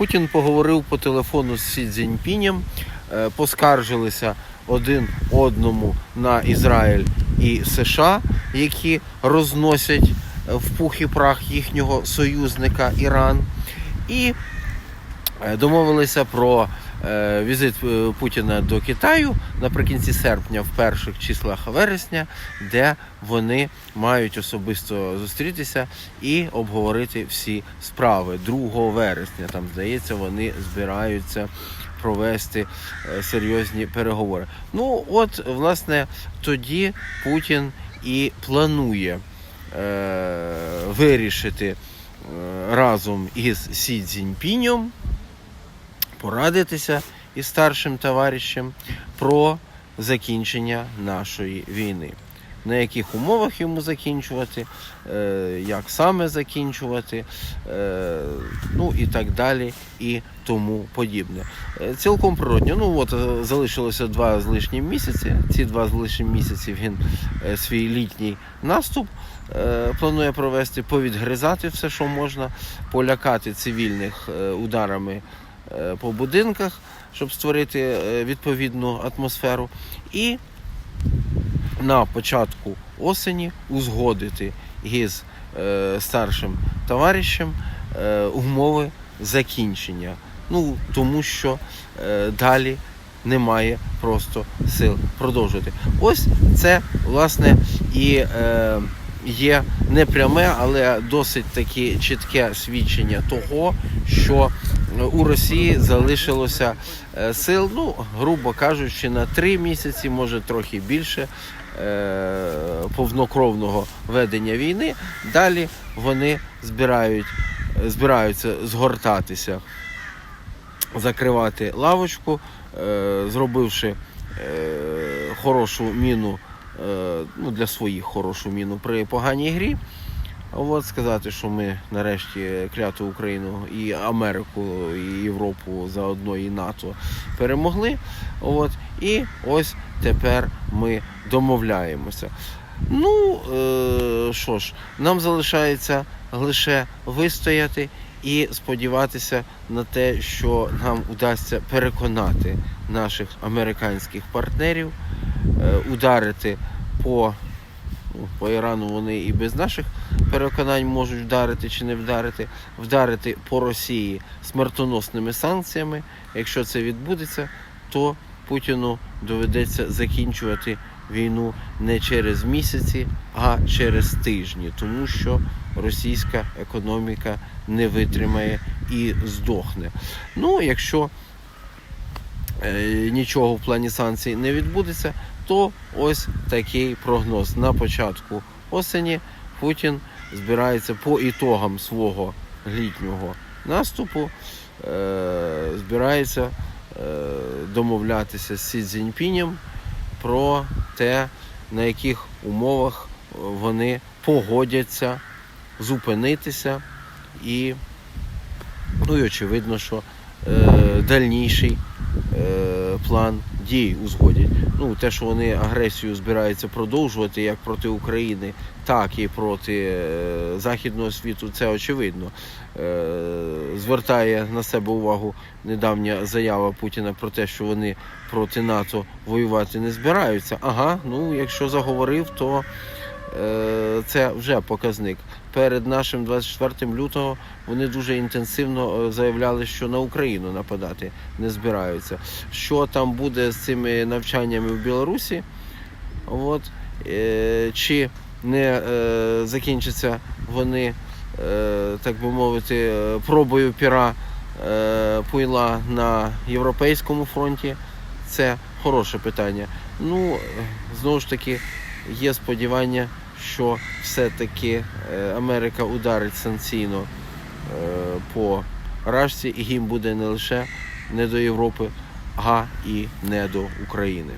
Путін поговорив по телефону з Сі Цзіньпінем, е, поскаржилися один одному на Ізраїль і США, які розносять е, в пух і прах їхнього союзника Іран. І е, домовилися про візит е, Путіна до Китаю наприкінці серпня, в перших числах вересня, де вони мають особисто зустрітися і обговорити всі справи 2 вересня. Там здається, вони збираються провести е, серйозні переговори. Ну, от, власне, тоді Путін і планує е, вирішити е, разом із Сі Цзіньпінем порадитися із старшим товаришем про закінчення нашої війни. На яких умовах йому закінчувати, е, як саме закінчувати, е, ну і так далі, і тому подібне. Е, Цілком природньо. Ну от залишилося два з лишнім місяці. Ці два з лишнім місяці він свій літній наступ планує провести, повідгризати все, що можна, полякати цивільних ударами по будинках, щоб створити е, відповідну атмосферу. І на початку осені узгодити із е, старшим товаришем е, умови закінчення. Ну, тому що е, далі немає просто сил продовжувати. Ось це, власне, і е, є не пряме, але досить таки чітке свідчення того, що у Росії залишилося е, сил, ну, грубо кажучи, на три місяці, може трохи більше е, повнокровного ведення війни. Далі вони збирають, збираються згортатися, закривати лавочку, е, зробивши е, хорошу міну е, ну, для своїх хорошу міну при поганій грі. От сказати, що ми нарешті кляту Україну і Америку, і Європу заодно і НАТО перемогли. От і ось тепер ми домовляємося. Ну е, що ж, нам залишається лише вистояти і сподіватися на те, що нам вдасться переконати наших американських партнерів, е, ударити по, ну, по Ірану вони і без наших переконань можуть вдарити чи не вдарити, вдарити по Росії смертоносними санкціями. Якщо це відбудеться, то Путіну доведеться закінчувати війну не через місяці, а через тижні, тому що російська економіка не витримає і здохне. Ну, якщо е, нічого в плані санкцій не відбудеться, то ось такий прогноз. На початку осені Путін збирається по ітогам свого літнього наступу, е, збирається е, домовлятися з Сі Цзіньпінем про те, на яких умовах вони погодяться зупинитися і, ну і очевидно, що е, дальніший е, план дій узгодять. Ну, те, що вони агресію збираються продовжувати як проти України, так і проти е, Західного світу, це очевидно. Е, звертає на себе увагу недавня заява Путіна про те, що вони проти НАТО воювати не збираються. Ага, ну якщо заговорив, то е, це вже показник. Перед нашим 24 лютого вони дуже інтенсивно е, заявляли, що на Україну нападати не збираються. Що там буде з цими навчаннями в Білорусі? От, е, чи не е, закінчаться вони, е, так би мовити, е, пробою піра е, пуйла на Європейському фронті? Це хороше питання. Ну, е, знову ж таки, є сподівання, що все-таки е, Америка ударить санкційно е, по Рашці, і їм буде не лише не до Європи, а і не до України.